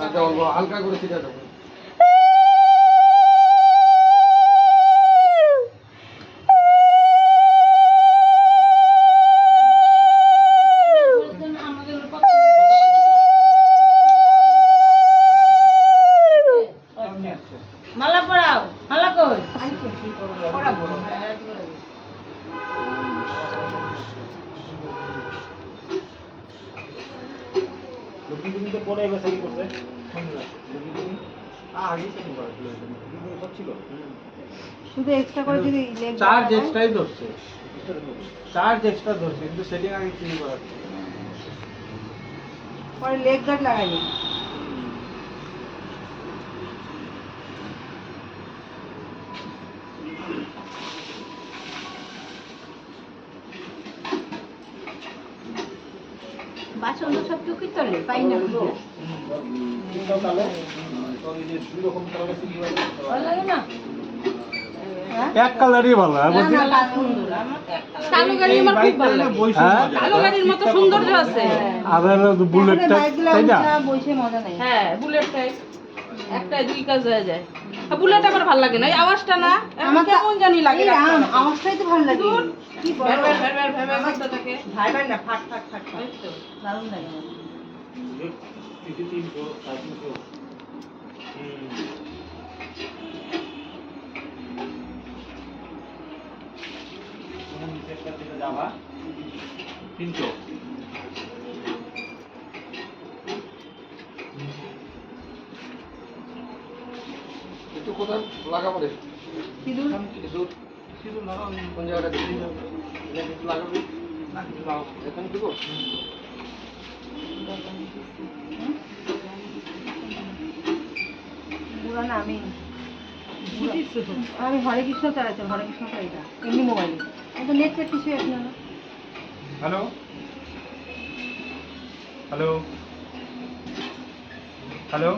আচ্ছা অল্প হালকা করে ছিটা দেবো। শুধু এক্সট্রা করে যদি চার্জ এক্সট্রাই ধরছে। চার্জ এক্সট্রা ধরছে কিন্তু সেটিং আগে কি করা পরে লেগ গার্ড লাগাইনি বাসন তো সব চুকির তলে পাই না। ভালো লাগে না এক কালারই ভালো বলছি না। আমার তো একটা কালো গাড়ি আমার খুব ভালো লাগে হ্যাঁ কালো গাড়ির মতো সৌন্দর্য আছে আর বাইকগুলো তাই না বসে মজা নেই হ্যাঁ বুলেটটাই একটাই দুই কাজ হয়ে যায় আর বুলেট আমার ভালো লাগে না এই আওয়াজটা না আমার কেমন জানি লাগে আমারটাই তো ভালো লাগে। ভাই ভাই না ফাট ফাট ফাট ফাট ওই তো। দারুণ লাগে আমার। তিনশো একটু কোথায় লাগাবো রে? সিঁদুর? সিঁদুর? সিঁদুর লাগাও। কোন জায়গাটা লাগাবি? না কিছু এখানে দিব? আমি আমি হরে কৃষ্ণ চালাচ্ছি হরে কৃষ্ণ এটা এমনি মোবাইলে আমি তো নেট পেট কিছুই আছে না হ্যালো? হ্যালো? হ্যালো?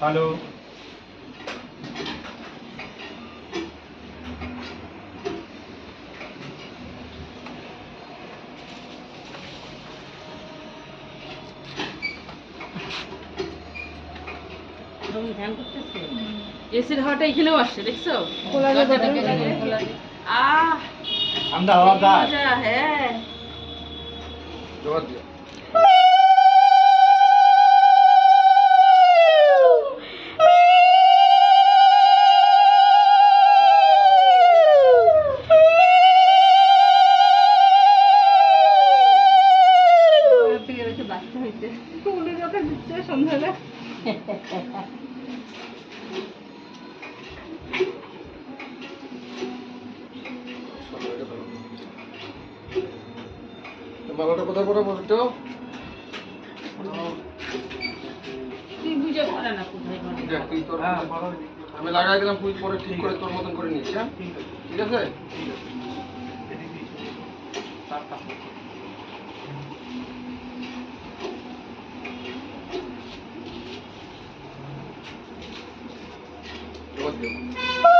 হ্যালো? তুমি ধ্যান করতেছো? এসির হাওয়াটা এখানেও আসছে দেখছ। আহ! আমরা মজা, হ্যাঁ। প্রিয় হচ্ছে বাচ্চা হয়েছে উনি যখন দিচ্ছে সন্ধ্যাবেলা। মালাটা কোথায় পারে তুই তোর আমি লাগাই দিলাম তুই পরে ঠিক করে তোর মতন করে নিস হ্যাঁ? ঠিক আছে? জোয়ার দিয়ে।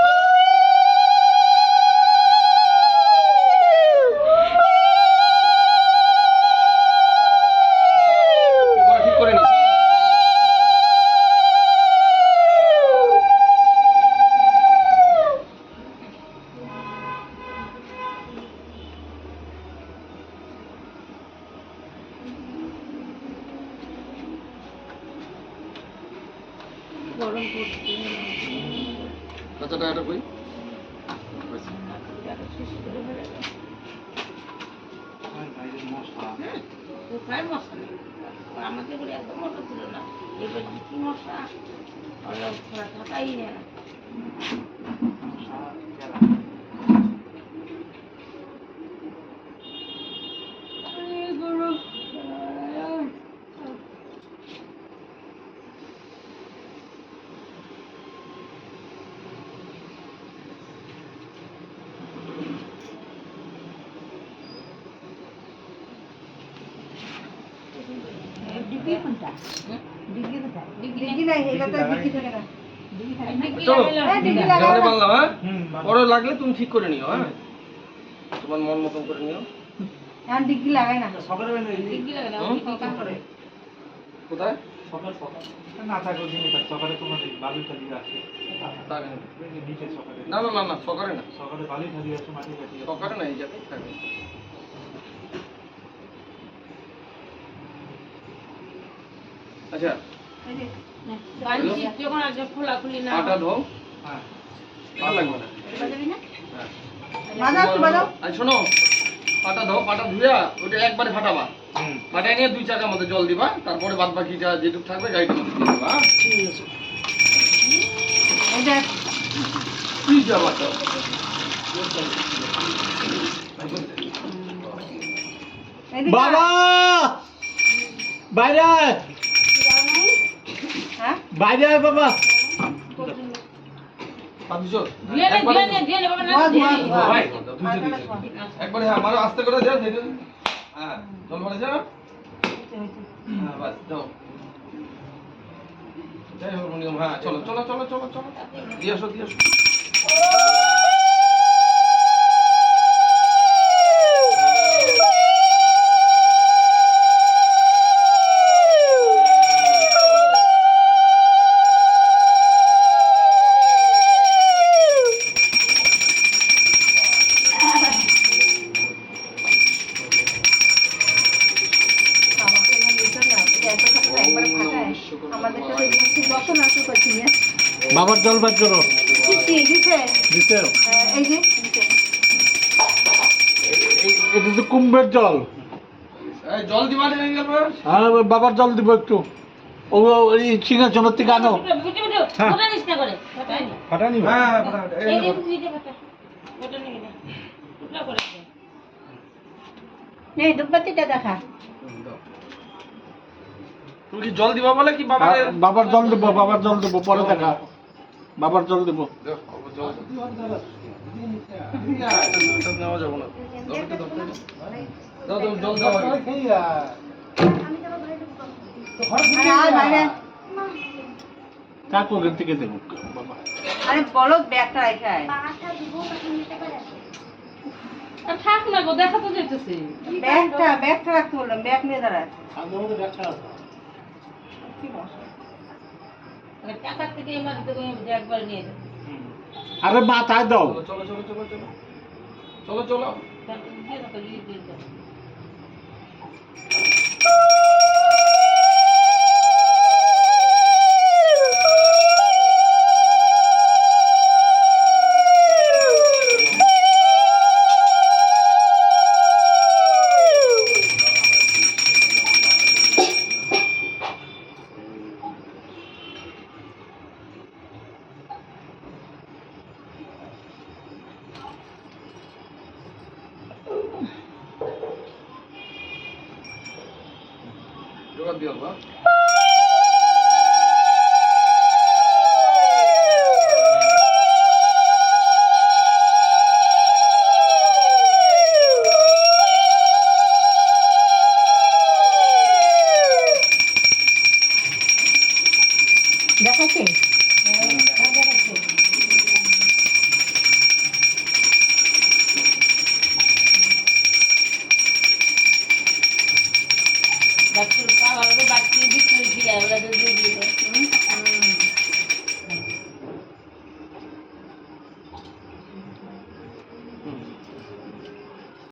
কোথায় মশা নেই আমাদের বলে একদম মশা ছিল না। এবার কি মশা ওরা থাকাই না এই গরম। ডিগ্রি কোনটা ডিগ্রি ডিগ্রি নাই এটা তো ডিগ্রি থাকে না লাগলে তুমি ঠিক করে নিও হ্যাঁ তোমার মন মতন করে নিও এখন ডিগ্রি লাগাই না সকালে ডিগ্রি না। কোথায় সকাল সকাল না থাকো দিনে থাক সকালে তোমার আছে না না না সকালে না সকালে বালি ঠালি আছে মাটি কাটি আছে সকালে না এই জায়গায় থাকবে আচ্ছা। যখন খোলাখুলি না আটা ধো হ্যাঁ। ভালো লাগবে না বাজাবি না? হ্যাঁ। বাজাও একটু বাজাও। আর শোনো পাটা ধো পাটা ধুয়া ওটা একবারে ফাটাবা। ফাটাই নিয়ে দুই চাকার মধ্যে জল দিবা তারপরে বাদ বাকিটা যেটুকু থাকবে গাড়িটার মধ্যে দিবা হ্যাঁ? যাবা তো বাবা! বাইরে বাইরে আয় বাবা। একবারে হ্যাঁ মারো আস্তে করে যাও হ্যাঁ জল মারে যা। হয়েছে, হয়েছে। হ্যাঁ বাস যাও। হ্যাঁ চলো চলো চলো চলো চলো। দিয়ে আসো দিয়ে আসো। বাবার? দিতে এই যে এটা তো কুম্ভের জল। জল দিবা হ্যাঁ বাবার জল দিব একটু। ও সিংহাসনের থেকে আনো। ফাটানি দেখো। তুমি কি জল দিবা বলে কি বাবা হ্যাঁ, বাবার জল দেবো বাবার জল দেবো পরে দেখা। বাবার জল দেবো। নেওয়া যাব না দাও দাও জল দাও আগে। আরে আয় বাইরে। কাকু ওখান থেকে দেবো। আরে বলো ব্যাগটা থাক না গো দেখা তো যেতেছে ব্যাগটা ব্যাগটা রাখতে বললাম ব্যাগ নিয়ে দাঁড়ায়। টাকা থেকে এমার দেবো একবার নিয়ে যাব আরে মাথায় দাও। চলো চলো চলো চলো চলো। চলো তারপর দিয়ে দাও